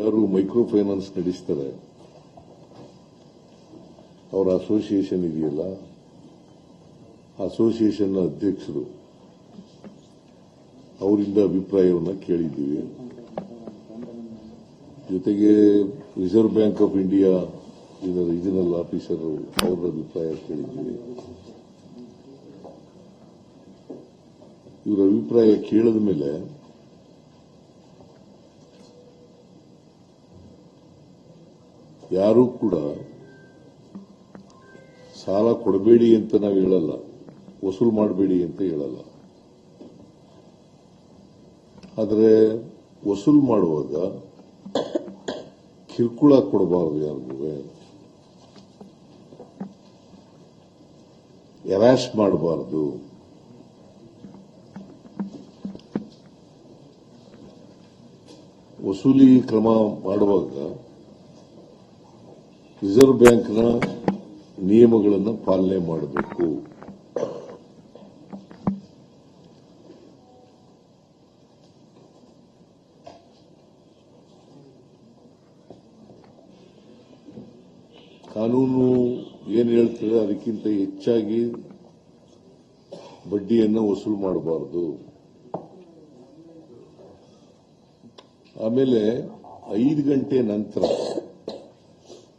ಯಾರು micro finance ನಡೆಸ್ತಾರೆ? ಅವರ ಅಸೋಸಿಯೇಷನ್ ಇದೆಯಲ್ಲ? ಅಸೋಸಿಯೇಷನ್ ಅಧ್ಯಕ್ಷರು. ಅವರಿಂದ ಅಭಿಪ್ರಾಯವನ್ನು ಕೇಳಿದ್ದೀವಿ. ಜೊತೆಗೆ ರಿಸರ್ವ್ ಬ್ಯಾಂಕ್ ಆಫ್ ಇಂಡಿಯಾ ಇದರ ರೀಜನಲ್ ಆಫೀಸರ್ ಅವರ ಅಭಿಪ್ರಾಯ ಕೇಳಿದ್ದೀವಿ. ಇವರ ಅಭಿಪ್ರಾಯ ಕೇಳಿದ ಮೇಲೆ ಯಾರೂ ಕೂಡ ಸಾಲ ಕೊಡಬೇಡಿ ಅಂತ ನಾವು ಹೇಳಲ್ಲ, ವಸೂಲು ಮಾಡಬೇಡಿ ಅಂತ ಹೇಳಲ್ಲ. ಆದರೆ ವಸೂಲು ಮಾಡುವಾಗ ಕಿರುಕುಳ ಕೊಡಬಾರದು ಯಾರಿಗೂ ಎರಾಶ್ ಮಾಡಬಾರದು. ವಸೂಲಿ ಕ್ರಮ ಮಾಡುವಾಗ ರಿಸರ್ವ್ ಬ್ಯಾಂಕ್ನ ನಿಯಮಗಳನ್ನು ಪಾಲನೆ ಮಾಡಬೇಕು. ಕಾನೂನು ಏನು ಹೇಳ್ತದೆ? ಅದಕ್ಕಿಂತ ಹೆಚ್ಚಾಗಿ ಬಡ್ಡಿಯನ್ನು ವಸೂಲು ಮಾಡಬಾರದು. ಆಮೇಲೆ ಐದು ಗಂಟೆ ನಂತರ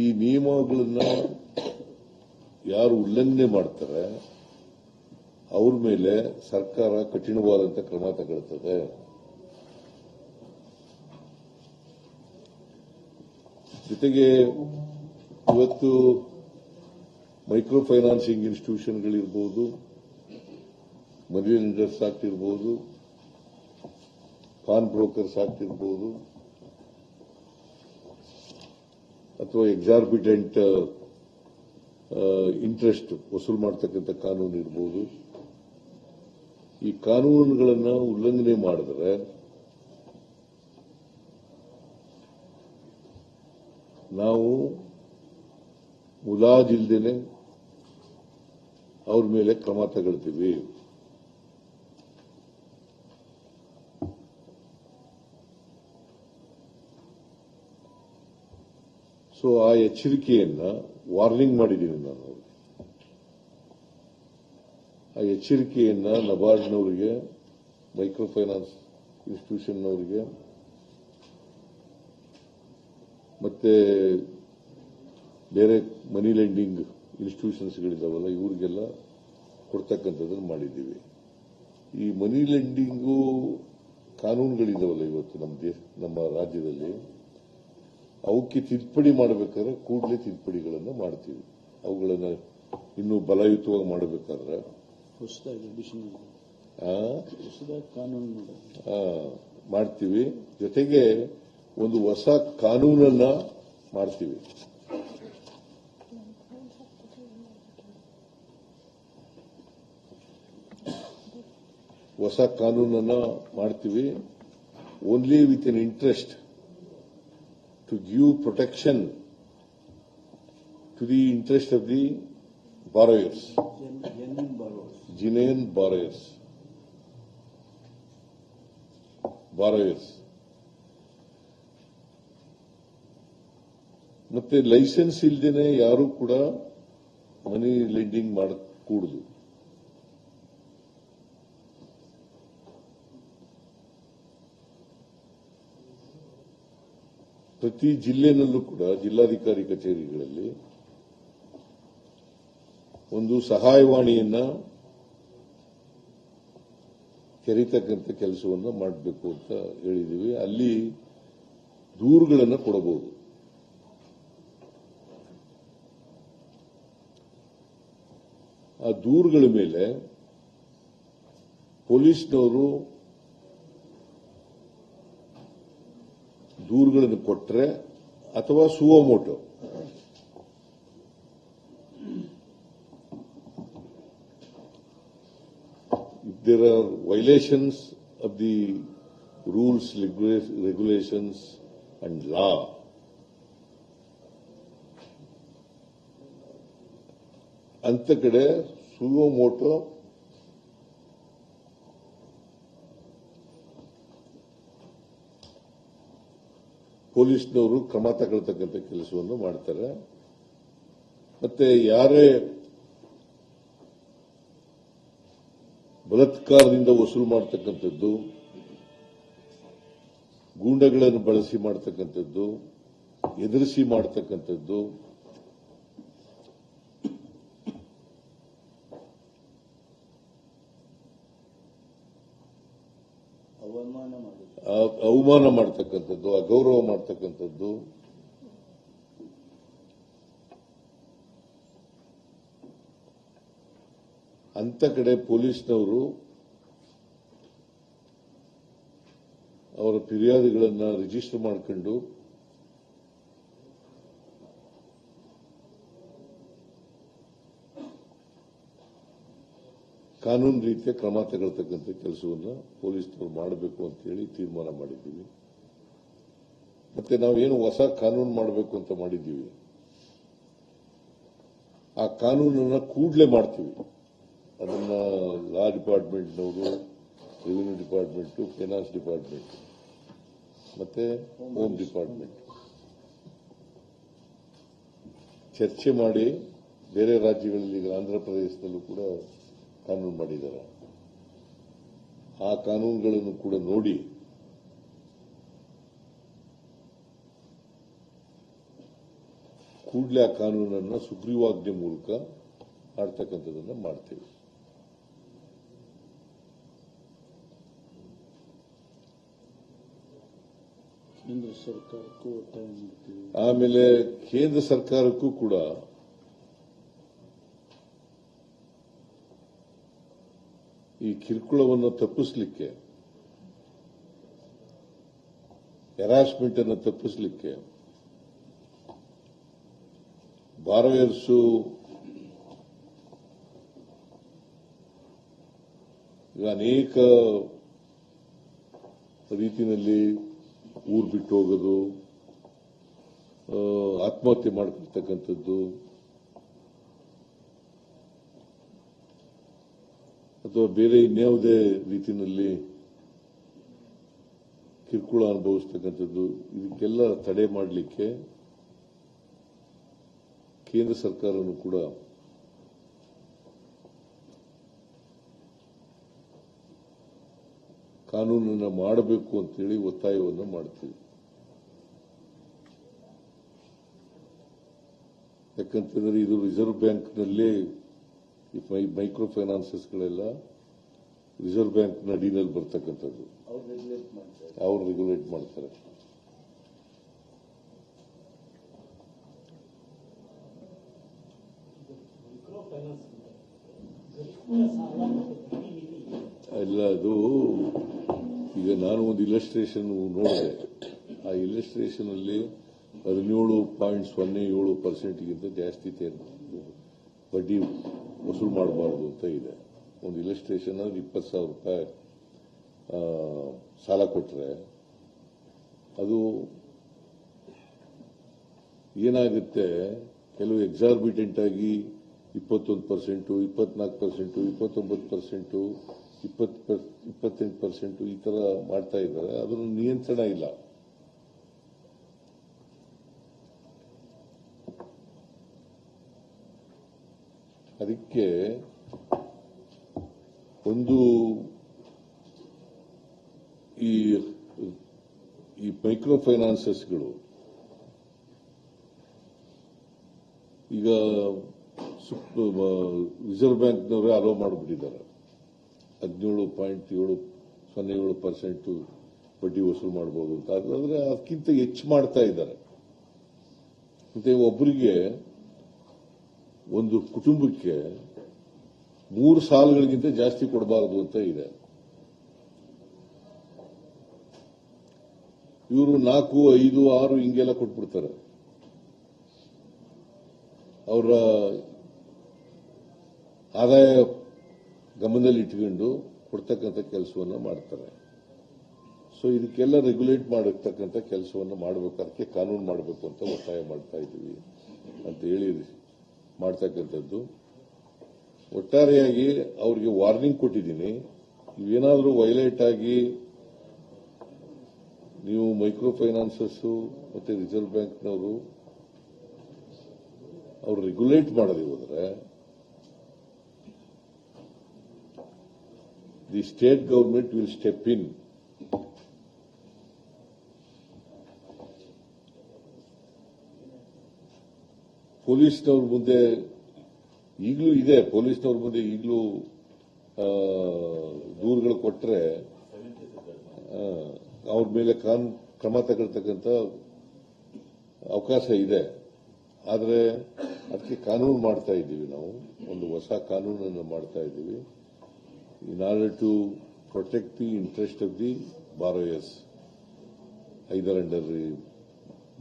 ಈ ನಿಯಮಗಳನ್ನ ಯಾರು ಉಲ್ಲಂಘನೆ ಮಾಡ್ತಾರೆ, ಅವ್ರ ಮೇಲೆ ಸರ್ಕಾರ ಕಠಿಣವಾದಂತಹ ಕ್ರಮ ತಗೊಳ್ತದೆ. ಜೊತೆಗೆ ಇವತ್ತು ಮೈಕ್ರೋ ಫೈನಾನ್ಸಿಂಗ್ ಇನ್ಸ್ಟಿಟ್ಯೂಷನ್ಗಳಿರ್ಬೋದು, ಮನಿ ಲೆಂಡರ್ಸ್ ಆಕ್ಟ್ ಇರ್ಬೋದು, ಪಾನ್ ಬ್ರೋಕರ್ಸ್ ಆಕ್ಟ್ ಅಥವಾ ಎಕ್ಸಾರ್ಬಿಟೆಂಟ್ ಇಂಟ್ರೆಸ್ಟ್ ವಸೂಲು ಮಾಡತಕ್ಕಂಥ ಕಾನೂನು ಇರ್ಬೋದು. ಈ ಕಾನೂನುಗಳನ್ನು ಉಲ್ಲಂಘನೆ ಮಾಡಿದ್ರೆ ನಾವು ಮುಲಾಜಿಲ್ದೇನೆ ಅವ್ರ ಮೇಲೆ ಕ್ರಮ ತಗೊಳ್ತೀವಿ. ಸೊ ಆ ಎಚ್ಚರಿಕೆಯನ್ನ ವಾರ್ನಿಂಗ್ ಮಾಡಿದ್ದೀನಿ ನಾನು. ಆ ಎಚ್ಚರಿಕೆಯನ್ನ ನಬಾರ್ಡ್ನವರಿಗೆ ಮೈಕ್ರೋ ಫೈನಾನ್ಸ್ ಇನ್ಸ್ಟಿಟ್ಯೂಷನ್ನವರಿಗೆ, ಮತ್ತೆ ಬೇರೆ ಮನಿ ಲೆಂಡಿಂಗ್ ಇನ್ಸ್ಟಿಟ್ಯೂಷನ್ಸ್ಗಳಿದಾವಲ್ಲ, ಇವರಿಗೆಲ್ಲ ಕೊಡ್ತಕ್ಕಂಥದ್ದನ್ನು ಮಾಡಿದ್ದೀವಿ. ಈ ಮನಿ ಲೆಂಡಿಂಗು ಕಾನೂನುಗಳಿದಾವಲ್ಲ ಇವತ್ತು ನಮ್ಮ ದೇಶ, ನಮ್ಮ ರಾಜ್ಯದಲ್ಲಿ. ಅವಕ್ಕೆ ತಿದ್ದುಪಡಿ ಮಾಡಬೇಕಾದ್ರೆ ಕೂಡಲೇ ತಿದ್ದುಪಡಿಗಳನ್ನು ಮಾಡ್ತೀವಿ. ಅವುಗಳನ್ನು ಇನ್ನೂ ಬಲಯುತವಾಗಿ ಮಾಡಬೇಕಾದ್ರೆ ಮಾಡ್ತೀವಿ. ಜೊತೆಗೆ ಒಂದು ಹೊಸ ಕಾನೂನನ್ನ ಮಾಡ್ತೀವಿ. ಹೊಸ ಕಾನೂನನ್ನ ಮಾಡ್ತೀವಿ. Only with an interest to give protection to the interest of the borrowers genuine borrowers genuine borrowers. Borrowers. ಮತ್ತೆ ಲೈಸೆನ್ಸ್ ಇಲ್ದೇನೆ ಯಾರು ಕೂಡ ಮನಿ ಲೆಂಡಿಂಗ್ ಮಾಡಕೂಡುದು ಪ್ರತಿ ಜಿಲ್ಲೆನಲ್ಲೂ ಕೂಡ ಜಿಲ್ಲಾಧಿಕಾರಿ ಕಚೇರಿಗಳಲ್ಲಿ ಒಂದು ಸಹಾಯವಾಣಿಯನ್ನ ತೆರೀತಕ್ಕಂಥ ಕೆಲಸವನ್ನು ಮಾಡಬೇಕು ಅಂತ ಹೇಳಿದ್ದೀವಿ ಅಲ್ಲಿ ದೂರುಗಳನ್ನು ಕೊಡಬಹುದು. ಆ ದೂರುಗಳ ಮೇಲೆ ಪೊಲೀಸ್ನವರು ದೂರುಗಳನ್ನು ಕೊಟ್ಟರೆ ಅಥವಾ suo motu there are violations of the rules regulations and law ಅಂತ ಕಡೆ ಸುಯೋ ಮೋಟೋ ಪೊಲೀಸ್ನವರು ಕ್ರಮ ತಗೊಳ್ತಕ್ಕಂಥ ಕೆಲಸವನ್ನು ಮಾಡ್ತಾರೆ. ಮತ್ತೆ ಯಾರೇ ಬಲತ್ಕಾರದಿಂದ ವಸೂಲು ಮಾಡತಕ್ಕಂಥದ್ದು, ಗೂಂಡಗಳನ್ನು ಬಳಸಿ ಮಾಡತಕ್ಕಂಥದ್ದು, ಎದುರಿಸಿ ಮಾಡತಕ್ಕಂಥದ್ದು ಅವಮಾನ ಮಾಡಿದ್ರು ಆ- ಅವಮಾನ ಮಾಡ್ತಕ್ಕಂಥದ್ದು ಅಗೌರವ ಮಾಡ್ತಕ್ಕಂಥದ್ದು. ಅಂತ ಕಡೆ ಪೊಲೀಸ್ನವರು ಅವರ ಫಿರ್ಯಾದುಗಳನ್ನು ರಿಜಿಸ್ಟರ್ ಮಾಡ್ಕೊಂಡು ಕಾನೂನು ರೀತಿಯ ಕ್ರಮ ತಗೊಳ್ತಕ್ಕಂಥ ಕೆಲಸವನ್ನು ಪೊಲೀಸ್ನವರು ಮಾಡಬೇಕು ಅಂತ ಹೇಳಿ ತೀರ್ಮಾನ ಮಾಡಿದ್ದೀವಿ. ಮತ್ತೆ ನಾವೇನು ಹೊಸ ಕಾನೂನು ಮಾಡಬೇಕು ಅಂತ ಮಾಡಿದ್ದೀವಿ. ಆ ಕಾನೂನನ್ನ ಕೂಡಲೇ ಮಾಡ್ತೀವಿ. ಅದನ್ನ ಲಾ ಡಿಪಾರ್ಟ್ಮೆಂಟ್ನವರು, ರೆವಿನ್ಯೂ ಡಿಪಾರ್ಟ್ಮೆಂಟ್, ಫೈನಾನ್ಸ್ ಡಿಪಾರ್ಟ್ಮೆಂಟ್, ಮತ್ತೆ ಹೋಮ್ ಡಿಪಾರ್ಟ್ಮೆಂಟ್. ಚರ್ಚೆ ಮಾಡಿ ಬೇರೆ ರಾಜ್ಯಗಳಲ್ಲಿ ಈಗ ಆಂಧ್ರ ಪ್ರದೇಶದಲ್ಲೂ ಕೂಡ ಕಾನೂನು ಮಾಡಿದ್ದಾರೆ. ಆ ಕಾನೂನುಗಳನ್ನು ಕೂಡ ನೋಡಿ ಕೂಡಲೇ ಆ ಕಾನೂನನ್ನು ಸುಗ್ರೀವಾಜ್ಞೆ ಮೂಲಕ ಮಾಡ್ತಕ್ಕಂಥದ್ದನ್ನು ಮಾಡ್ತೇವೆ. ಕೇಂದ್ರ ಸರ್ಕಾರಕ್ಕೂ ಆಮೇಲೆ ಕೇಂದ್ರ ಸರ್ಕಾರಕ್ಕೂ ಕೂಡ ಈ ಕಿರುಕುಳವನ್ನು ತಪ್ಪಿಸಲಿಕ್ಕೆ ಹೆರಾಸ್ಮೆಂಟ್ ಅನ್ನು ತಪ್ಪಿಸಲಿಕ್ಕೆ ಬಾರೋಯರ್ಸು ಈಗ ಅನೇಕ ರೀತಿಯಲ್ಲಿ ಊರು ಬಿಟ್ಟು ಹೋಗೋದು ಆತ್ಮಹತ್ಯೆ ಮಾಡ್ಕೊಳ್ತಕ್ಕಂಥದ್ದು ಅಥವಾ ಬೇರೆ ಇನ್ಯಾವುದೇ ರೀತಿಯಲ್ಲಿ ಕಿರುಕುಳ ಅನುಭವಿಸ್ತಕ್ಕಂಥದ್ದು, ಇದಕ್ಕೆಲ್ಲ ತಡೆ ಮಾಡಲಿಕ್ಕೆ ಕೇಂದ್ರ ಸರ್ಕಾರನು ಕೂಡ ಕಾನೂನನ್ನು ಮಾಡಬೇಕು ಅಂತೇಳಿ ಒತ್ತಾಯವನ್ನು ಮಾಡ್ತೀವಿ. ಯಾಕಂತಂದ್ರೆ ಇದು ರಿಸರ್ವ್ ಬ್ಯಾಂಕ್ನಲ್ಲೇ ಈ ಫೈ ಮೈಕ್ರೋ ಫೈನಾನ್ಸಸ್ಗಳೆಲ್ಲ ರಿಸರ್ವ್ ಬ್ಯಾಂಕ್ ಅಡಿನಲ್ಲಿ ಬರ್ತಕ್ಕಂಥದ್ದು. ಅವ್ರು ರೆಗ್ಯುಲೇಟ್ ಮಾಡ್ತಾರೆ. ಇಲ್ಲ ಅದು ಈಗ ನಾನು ಒಂದು ಇಲಸ್ಟ್ರೇಷನ್ ನೋಡಿದೆ. ಆ ಇಲಸ್ಟ್ರೇಷನ್ ಅಲ್ಲಿ ಹದಿನೇಳು ಪಾಯಿಂಟ್ ಸೊನ್ನೆ ಏಳು ಪರ್ಸೆಂಟ್ಗಿಂತ ಜಾಸ್ತಿ ಬಡ್ಡಿ ವಸೂಲು ಮಾಡಬಾರ್ದು ಅಂತ ಇದೆ. ಒಂದು ಇಲಸ್ಟ್ರೇಷನ್ ಅಂದ್ರೆ ಇಪ್ಪತ್ತು ಸಾವಿರ ರೂಪಾಯಿ ಸಾಲ ಕೊಟ್ಟರೆ ಅದು ಏನಾಗುತ್ತೆ? ಕೆಲವು ಎಕ್ಸಾರ್ಬಿಟೆಂಟ್ ಆಗಿ ಇಪ್ಪತ್ತೊಂದು ಪರ್ಸೆಂಟು ಇಪ್ಪತ್ನಾಲ್ಕು ಪರ್ಸೆಂಟು ಇಪ್ಪತ್ತೊಂಬತ್ತು ಪರ್ಸೆಂಟು ಇಪ್ಪತ್ತೆಂಟು ಪರ್ಸೆಂಟು ಈ ತರ ಮಾಡ್ತಾ ಇದ್ದಾರೆ. ಅದರ ನಿಯಂತ್ರಣ ಇಲ್ಲ. ಅದಕ್ಕೆ ಒಂದು ಈ ಈ ಮೈಕ್ರೋ ಫೈನಾನ್ಸಸ್ಗಳು ಈಗ ರಿಸರ್ವ್ ಬ್ಯಾಂಕ್ನವರೇ ಅಲೋ ಮಾಡಿಬಿಟ್ಟಿದ್ದಾರೆ. ಹದಿನೇಳು ಪಾಯಿಂಟ್ ಏಳು, ಸೊನ್ನೆ ಏಳು ಪರ್ಸೆಂಟ್ ಬಡ್ಡಿ ವಸೂಲು ಮಾಡಬಹುದು ಅಂತ. ಅದಕ್ಕಿಂತ ಹೆಚ್ಚು ಮಾಡ್ತಾ ಇದ್ದಾರೆ. ಮತ್ತೆ ಒಬ್ಬರಿಗೆ ಒಂದು ಕುಟುಂಬಕ್ಕೆ ಮೂರು ಸಾಲುಗಳಿಗಿಂತ ಜಾಸ್ತಿ ಕೊಡಬಾರದು ಅಂತ ಇದೆ. ಇವರು ನಾಲ್ಕು, ಐದು, ಆರು ಹಿಂಗೆಲ್ಲ ಕೊಟ್ಬಿಡ್ತಾರೆ. ಅವರ ಆದಾಯ ಗಮನದಲ್ಲಿ ಇಟ್ಕೊಂಡು ಕೊಡ್ತಕ್ಕಂಥ ಕೆಲಸವನ್ನು ಮಾಡ್ತಾರೆ. ಸೊ ಇದಕ್ಕೆಲ್ಲ ರೆಗ್ಯುಲೇಟ್ ಮಾಡತಕ್ಕಂಥ ಕೆಲಸವನ್ನು ಮಾಡಬೇಕು. ಕಾನೂನು ಮಾಡಬೇಕು ಅಂತ ಒತ್ತಾಯ ಮಾಡ್ತಾ ಇದ್ದೀವಿ ಅಂತ ಹೇಳಿದ್ರಿ. ಮಾಡ್ತಕ್ಕಂಥದ್ದು. ಒಟ್ಟಾರೆಯಾಗಿ ಅವರಿಗೆ ವಾರ್ನಿಂಗ್ ಕೊಟ್ಟಿದ್ದೀನಿ. ಏನಾದರೂ ವೈಲೇಟ್ ಆಗಿ ನೀವು ಮೈಕ್ರೋ ಫೈನಾನ್ಸಸ್ ಮತ್ತು ರಿಸರ್ವ್ ಬ್ಯಾಂಕ್ನವರು ಅವರು ರೆಗ್ಯುಲೇಟ್ ಮಾಡದೆ ಹೋದರೆ the state government will step in ಪೊಲೀಸ್ನವ್ರ ಮುಂದೆ ಈಗಲೂ ಇದೆ, ಪೊಲೀಸ್ನವ್ರ ಮುಂದೆ ಈಗಲೂ ದೂರುಗಳು ಕೊಟ್ಟರೆ ಅವ್ರ ಮೇಲೆ ಕ್ರಮ ತಗೊಳ್ತಕ್ಕಂಥ ಅವಕಾಶ ಇದೆ. ಆದರೆ ಅದಕ್ಕೆ ಕಾನೂನು ಮಾಡ್ತಾ ಇದ್ದೀವಿ ನಾವು. ಒಂದು ಹೊಸ ಕಾನೂನನ್ನು ಮಾಡ್ತಾ ಇದ್ದೀವಿ. In order to protect the interest of the borrowers either under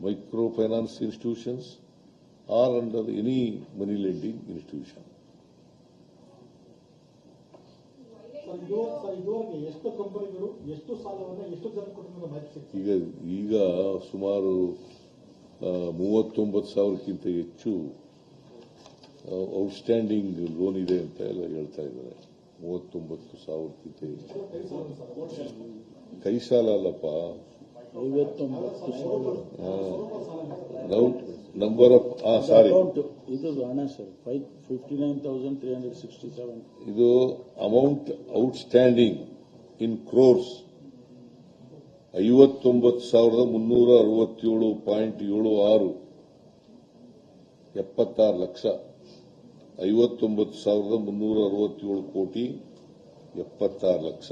micro finance institutions or under any money lending ಸಿಗ್ತದೆ ಈಗ ಈಗ ಸುಮಾರು ಮೂವತ್ತೊಂಬತ್ತು ಸಾವಿರಕ್ಕಿಂತ ಹೆಚ್ಚು ಔಟ್ಸ್ಟ್ಯಾಂಡಿಂಗ್ ಲೋನ್ ಇದೆ ಅಂತ ಎಲ್ಲ ಹೇಳ್ತಾ ಇದ್ದಾರೆ. ಮೂವತ್ತೊಂಬತ್ತು ಸಾವಿರಕ್ಕಿಂತ ಹೆಚ್ಚು. ಕೈ ಸಾಲ ಅಲ್ಲಪ್ಪ. ನಂಬರ್ ಆಫ್ ಸಾರಿ ಇದು ಹಣ sir five fifty nine thousand three hundred sixty seven ಇದು ಅಮೌಂಟ್ ಔಟ್ಸ್ಟ್ಯಾಂಡಿಂಗ್ ಇನ್ ಕ್ರೋರ್ಸ್ ಐವತ್ತೊಂಬತ್ತು ಸಾವಿರದ ಮುನ್ನೂರ ಅರವತ್ತೇಳು ಪಾಯಿಂಟ್ ಏಳು ಆರು. ಎಪ್ಪತ್ತಾರು ಲಕ್ಷ. ಐವತ್ತೊಂಬತ್ತು ಸಾವಿರದ ಮುನ್ನೂರ ಅರವತ್ತೇಳು ಕೋಟಿ ಎಪ್ಪತ್ತಾರು ಲಕ್ಷ.